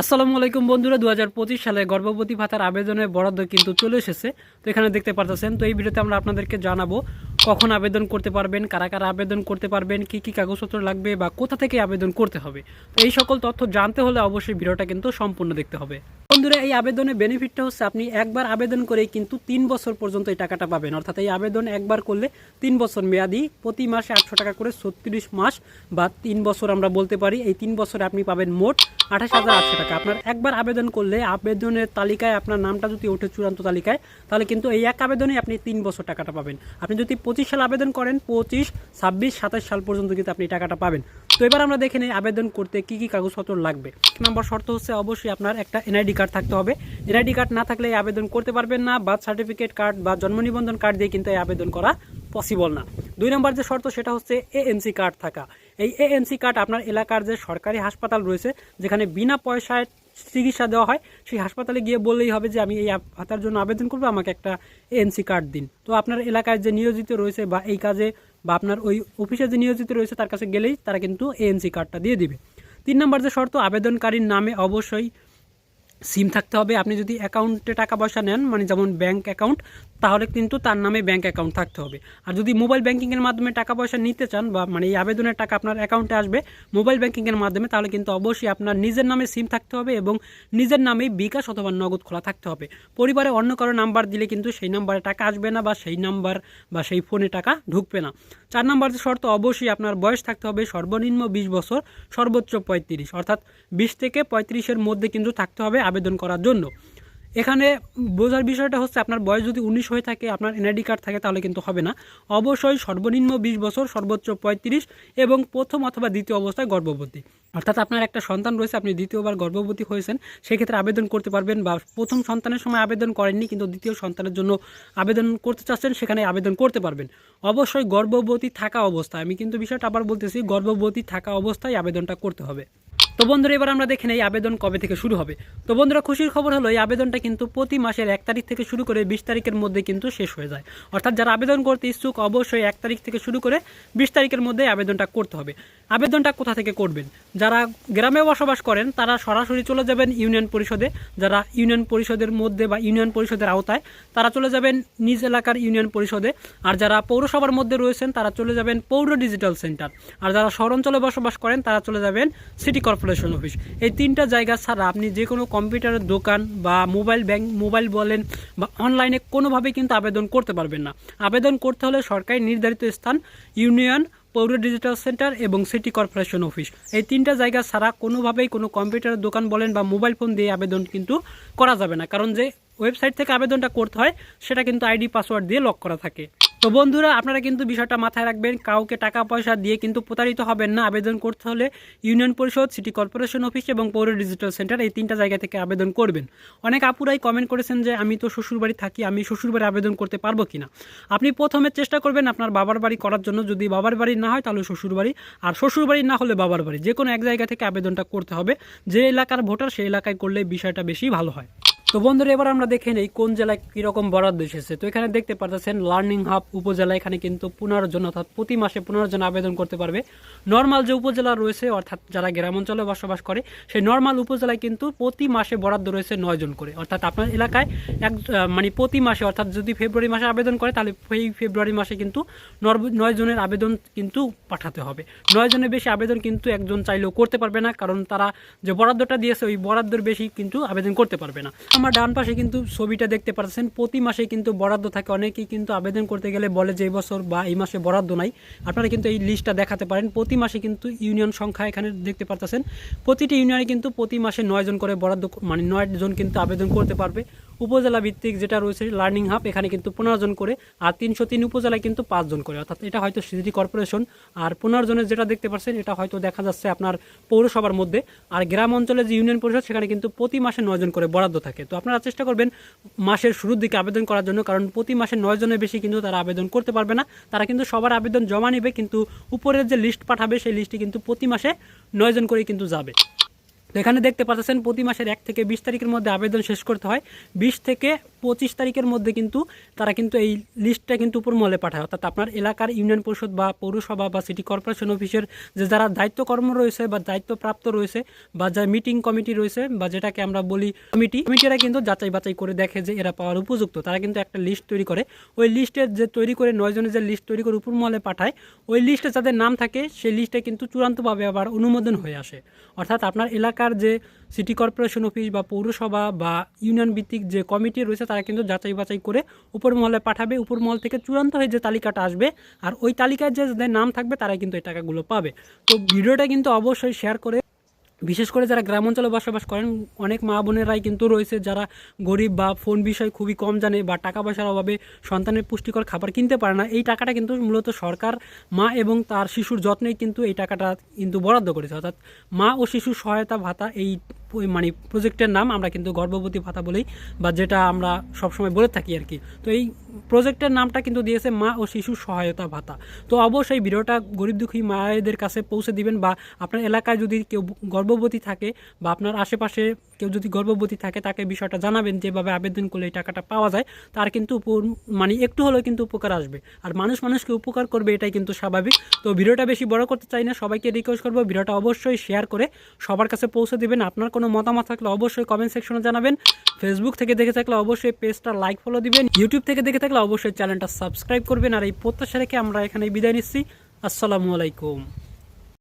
আসসালামু আলাইকুম বন্ধুরা দু হাজার পঁচিশ সালে গর্ভবতী ভাতার আবেদনের বরাদ্দ কিন্তু চলে এসেছে। তো এখানে দেখতে পারতেছেন, তো এই ভিডিওতে আমরা আপনাদেরকে জানাব কখন আবেদন করতে পারবেন, কারা কারা আবেদন করতে পারবেন, কি কি কাগজপত্র লাগবে বা কোথা থেকে আবেদন করতে হবে, তো এই সকল তথ্য জানতে হলে অবশ্যই ভিডিওটা কিন্তু সম্পূর্ণ দেখতে হবে। বন্ধুরা, এই আবেদনের বেনিফিটটা হচ্ছে আপনি একবার আবেদন করে কিন্তু তিন বছর পর্যন্ত এই টাকাটা পাবেন। অর্থাৎ এই আবেদন একবার করলে তিন বছর মেয়াদি, প্রতি মাসে আটশো টাকা করে ছত্রিশ মাস বা তিন বছর আমরা বলতে পারি, এই তিন বছরে আপনি পাবেন মোট আঠাশ হাজার আটশো টাকা। আপনার একবার আবেদন করলে আবেদনের তালিকায় আপনার নামটা যদি ওঠে চূড়ান্ত তালিকায়, তাহলে কিন্তু এই এক আবেদনে আপনি তিন বছর টাকাটা পাবেন। আপনি যদি পঁচিশ সাল আবেদন করেন, পঁচিশ, ছাব্বিশ, সাতাশ সাল পর্যন্ত কিন্তু আপনি টাকাটা পাবেন। তো এবার আমরা দেখে নিই আবেদন করতে কী কী কাগজপত্র লাগবে। এক নম্বর শর্ত হচ্ছে অবশ্যই আপনার একটা এনআইডি কার্ড থাকতে হবে। এনআইডি কার্ড না থাকলে আবেদন করতে পারবেন না, বার্থ সার্টিফিকেট কার্ড বা জন্ম নিবন্ধন কার্ড দিয়ে কিন্তু এই আবেদন করা পসিবল না। দুই নম্বর যে শর্ত, সেটা হচ্ছে এএনসি কার্ড থাকা। এই এএনসি কার্ড আপনার এলাকার যে সরকারি হাসপাতাল রয়েছে, যেখানে বিনা পয়সায় চিকিৎসা দেওয়া হয়, সেই হাসপাতালে গিয়ে বললেই হবে যে আমি এই ভাতার জন্য আবেদন করব, আমাকে একটা এএনসি কার্ড দিন। তো আপনার এলাকায় যে নিয়োজিত রয়েছে বা এই কাজে বা আপনার ওই অফিসে যে নিয়োজিত রয়েছে, তার কাছে গেলেই তারা কিন্তু এএনসি কার্ডটা দিয়ে দিবে। তিন নম্বর যে শর্ত, আবেদনকারীর নামে অবশ্যই সিম থাকতে হবে। আপনি যদি অ্যাকাউন্টে টাকা পয়সা নেন মানে যেমন ব্যাংক অ্যাকাউন্ট তাহলে কিন্তু তার নামে ব্যাংক অ্যাকাউন্ট থাকতে হবে। আর যদি মোবাইল ব্যাঙ্কিংয়ের মাধ্যমে টাকা পয়সা নিতে চান বা মানে এই আবেদনের টাকা আপনার অ্যাকাউন্টে আসবে মোবাইল ব্যাঙ্কিংয়ের মাধ্যমে, তাহলে কিন্তু অবশ্যই আপনার নিজের নামে সিম থাকতে হবে এবং নিজের নামেই বিকাশ অথবা নগদ খোলা থাকতে হবে। পরিবারে অন্য কারও নাম্বার দিলে কিন্তু সেই নাম্বারে টাকা আসবে না বা সেই নাম্বার বা সেই ফোনে টাকা ঢুকবে না। চার নাম্বার যে শর্ত, অবশ্যই আপনার বয়স থাকতে হবে সর্বনিম্ন বিশ বছর, সর্বোচ্চ পঁয়ত্রিশ। অর্থাৎ বিশ থেকে পঁয়ত্রিশের মধ্যে কিন্তু থাকতে হবে। আবেদন করার জন্য। এখানে বোঝার বিষয়টা হচ্ছে আপনার বয়স যদি উনিশ হয়ে থাকে, আপনার এনআইডি কার্ড থাকে তাহলে কিন্তু হবে না। অবশ্যই সর্বনিম্ন বিশ বছর, সর্বোচ্চ পঁয়ত্রিশ এবং প্রথম অথবা দ্বিতীয় অবস্থায় গর্ভবতী। অর্থাৎ আপনার একটা সন্তান রয়েছে, আপনি দ্বিতীয়বার গর্ভবতী হয়েছেন, সেক্ষেত্রে আবেদন করতে পারবেন বা প্রথম সন্তানের সময় আবেদন করেননি কিন্তু দ্বিতীয় সন্তানের জন্য আবেদন করতে চাচ্ছেন, সেখানে আবেদন করতে পারবেন। অবশ্যই গর্ভবতী থাকা অবস্থায়, আমি কিন্তু বিষয়টা আবার বলতেছি, গর্ভবতী থাকা অবস্থায় আবেদনটা করতে হবে। তো বন্ধুরা, এবার আমরা দেখে নেই আবেদন কবে থেকে শুরু হবে। তো বন্ধুরা, খুশির খবর হলো, এই আবেদনটা কিন্তু প্রতি মাসের এক তারিখ থেকে শুরু করে বিশ তারিখের মধ্যে কিন্তু শেষ হয়ে যায়। অর্থাৎ যারা আবেদন করতে ইচ্ছুক, অবশ্যই এক তারিখ থেকে শুরু করে বিশ তারিখের মধ্যে আবেদনটা করতে হবে। আবেদনটা কোথা থেকে করবেন? যারা গ্রামে বসবাস করেন, তারা সরাসরি চলে যাবেন ইউনিয়ন পরিষদে। যারা ইউনিয়ন পরিষদের মধ্যে বা ইউনিয়ন পরিষদের আওতায়, তারা চলে যাবেন নিজ এলাকার ইউনিয়ন পরিষদে। আর যারা পৌরসভার মধ্যে রয়েছেন, তারা চলে যাবেন পৌর ডিজিটাল সেন্টার। আর যারা শহরাঞ্চলে বসবাস করেন, তারা চলে যাবেন সিটি কর্পোরেশন অফিস এই তিনটা জায়গা ছাড়া আপনি যে কোনো কম্পিউটারের দোকান বা মোবাইল ব্যাংক মোবাইল বলেন বা অনলাইনে কোনোভাবেই কিন্তু আবেদন করতে পারবেন না। আবেদন করতে হলে সরকারি নির্ধারিত স্থান ইউনিয়ন পৌর ডিজিটাল সেন্টার এবং সিটি কর্পোরেশন অফিস এই তিনটা জায়গা ছাড়া কোনোভাবেই কোনো কম্পিউটারের দোকান বলেন বা মোবাইল ফোন দিয়ে আবেদন কিন্তু করা যাবে না। কারণ যে ওয়েবসাইট থেকে আবেদনটা করতে হয়, সেটা কিন্তু আইডি পাসওয়ার্ড দিয়ে লক করা থাকে। তো বন্ধুরা, আপনারা কিন্তু বিষয়টা মাথায় রাখবেন, কাউকে টাকা পয়সা দিয়ে কিন্তু প্রতারিত হবেন না। আবেদন করতে হলে ইউনিয়ন পরিষদ, সিটি কর্পোরেশন অফিস এবং পৌর ডিজিটাল সেন্টার এই তিনটা জায়গা থেকে আবেদন করবেন। অনেক আপুরাই কমেন্ট করেছেন যে, আমি তো শ্বশুরবাড়ি থাকি, আমি শ্বশুরবাড়ি আবেদন করতে পারব কিনা? আপনি প্রথমে চেষ্টা করবেন আপনার বাবার বাড়ি করার জন্য। যদি বাবার বাড়ি না হয়, তাহলে শ্বশুরবাড়ি। আর শ্বশুরবাড়ি না হলে বাবার বাড়ি। যে কোনো এক জায়গা থেকে আবেদনটা করতে হবে। যে এলাকার ভোটার, সেই এলাকায় করলে বিষয়টা বেশি ভালো হয়। তো বন্ধুরা, এবার আমরা দেখে নেই কোন জেলায় কীরকম বরাদ্দ এসেছে। তো এখানে দেখতে পারতেছেন, লার্নিং হাব উপজেলা এখানে কিন্তু পনেরো জন অর্থাৎ প্রতি মাসে পনেরো জন আবেদন করতে পারবে। নর্মাল যে উপজেলা রয়েছে, অর্থাৎ যারা গ্রাম অঞ্চলে বসবাস করে, সেই নর্মাল উপজেলায় কিন্তু প্রতি মাসে বরাদ্দ রয়েছে নয় জন করে। অর্থাৎ আপনার এলাকায় এক মানে প্রতি মাসে, অর্থাৎ যদি ফেব্রুয়ারি মাসে আবেদন করে, তাহলে এই ফেব্রুয়ারি মাসে কিন্তু নয় জনের আবেদন কিন্তু পাঠাতে হবে। নয় জনের বেশি আবেদন কিন্তু একজন চাইলেও করতে পারবে না, কারণ তারা যে বরাদ্দটা দিয়েছে, ওই বরাদ্দর বেশি কিন্তু আবেদন করতে পারবে না। আমার ডান পাশে কিন্তু ছবিটা দেখতে পাচ্ছেন প্রতি মাসে কিন্তু বরাদ্দ থাকে। অনেকেই কিন্তু আবেদন করতে গেলে বলে যে বছর বা এই মাসে বরাদ্দ নাই। আপনারা কিন্তু এই লিস্টটা দেখাতে পারেন। প্রতি মাসে কিন্তু ইউনিয়ন সংখ্যা এখানে দেখতে পাচ্ছেন প্রতিটি ইউনিয়নে কিন্তু প্রতি মাসে নয় জন করে বরাদ্দ মানে নয় জন কিন্তু আবেদন করতে পারবে। উপজেলা ভিত্তিক যেটা রয়েছে লার্নিং হাব এখানে কিন্তু পনেরো জন করে আর তিনশো তিন উপজেলায় কিন্তু পাঁচজন করে। অর্থাৎ এটা হয়তো সিটি কর্পোরেশন আর পনেরো জনের যেটা দেখতে পাচ্ছেন এটা হয়তো দেখা যাচ্ছে আপনার পৌরসভার মধ্যে। আর গ্রাম অঞ্চলে যে ইউনিয়ন পরিষদ, সেখানে কিন্তু প্রতি মাসে নয় জন করে বরাদ্দ থাকে। তো আপনারা চেষ্টা করবেন মাসের শুরুর দিকে আবেদন করার জন্য, কারণ প্রতি মাসে নয় জনের বেশি কিন্তু তারা আবেদন করতে পারবে না। তারা কিন্তু সবার আবেদন জমা নেবে, কিন্তু উপরের যে লিস্ট পাঠাবে, সেই লিস্টে কিন্তু প্রতি মাসে নয় জন করেই কিন্তু যাবে। এখানে দেখতে পাচ্ছেন প্রতি মাসের এক থেকে বিশ তারিখের মধ্যে আবেদন শেষ করতে হয়। বিশ থেকে পঁচিশ তারিখের মধ্যে কিন্তু তারা কিন্তু এই লিস্টটা কিন্তু উপর মহলে পাঠায়। অর্থাৎ আপনার এলাকার ইউনিয়ন পরিষদ বা পৌরসভা বা সিটি কর্পোরেশন অফিসের যে যারা দায়িত্ব কর্ম রয়েছে বা দায়িত্বপ্রাপ্ত রয়েছে বা যা মিটিং কমিটি রয়েছে বা যেটাকে আমরা বলি কমিটি কমিটিরা কিন্তু যাচাই বাছাই করে দেখে যে এরা পাওয়ার উপযুক্ত। তারা কিন্তু একটা লিস্ট তৈরি করে। ওই লিস্টের যে তৈরি করে নয় জনের যে লিস্ট তৈরি করে উপর মহলে পাঠায়, ওই লিস্টে যাদের নাম থাকে, সেই লিস্টে কিন্তু চূড়ান্তভাবে আবার অনুমোদন হয়ে আসে। অর্থাৎ আপনার এলাকার যে সিটি কর্পোরেশন অফিস বা পৌরসভা বা ইউনিয়ন ভিত্তিক যে কমিটি রয়েছে, তারা কিন্তু যাচাই বাছাই করে উপর মহলে পাঠাবে, উপর মহল থেকে চূড়ান্ত হয়ে যে তালিকাটা আসবে, আর ওই তালিকায় যে নাম থাকবে, তারাই কিন্তু এই টাকাগুলো পাবে। তো ভিডিওটা কিন্তু অবশ্যই শেয়ার করে বিশেষ করে যারা গ্রাম অঞ্চলে বসবাস করেন, অনেক মা বোনেরাই কিন্তু রয়েছে যারা গরিব বা ফোন বিষয় খুবই কম জানে বা টাকা পয়সার অভাবে সন্তানের পুষ্টিকর খাবার কিনতে পারে না। এই টাকাটা কিন্তু মূলত সরকার, মা এবং তার শিশুর যত্নেই কিন্তু এই টাকাটা কিন্তু বরাদ্দ করেছে। অর্থাৎ মা ও শিশুর সহায়তা ভাতা এই মানে প্রজেক্টের নাম আমরা কিন্তু গর্ভবতী ভাতা বলেই বা যেটা আমরা সবসময় বলে থাকি আর কি। তো এই প্রজেক্টের নামটা কিন্তু দিয়েছে মা ও শিশু সহায়তা ভাতা। তো অবশ্যই ভিডিওটা গরিব দুঃখী মায়েদের কাছে পৌঁছে দিবেন বা আপনার এলাকায় যদি কেউ গর্ভবতী থাকে বা আপনার আশেপাশে কেউ যদি গর্ভবতী থাকে, তাকে বিষয়টা জানাবেন যেভাবে আবেদন করলে এই টাকাটা পাওয়া যায়। তার কিন্তু মানে একটু হলেও কিন্তু উপকার আসবে। আর মানুষ মানুষকে উপকার করবে, এটাই কিন্তু স্বাভাবিক। তো ভিডিওটা বেশি বড় করতে চাই না, সবাইকে রিকোয়েস্ট করব ভিডিওটা অবশ্যই শেয়ার করে সবার কাছে পৌঁছে দেবেন। আপনার কোনো মতামত থাকলে অবশ্যই কমেন্ট সেকশনে জানাবেন। ফেসবুক থেকে দেখে থাকলে অবশ্যই পেজটা লাইক ফলো দিবেন। ইউটিউব থেকে দেখে থাকলে অবশ্যই চ্যানেলটা সাবস্ক্রাইব করবেন। আর এই প্রত্যাশা রেখে আমরা এখানে বিদায় নিচ্ছি। আসসালামু আলাইকুম।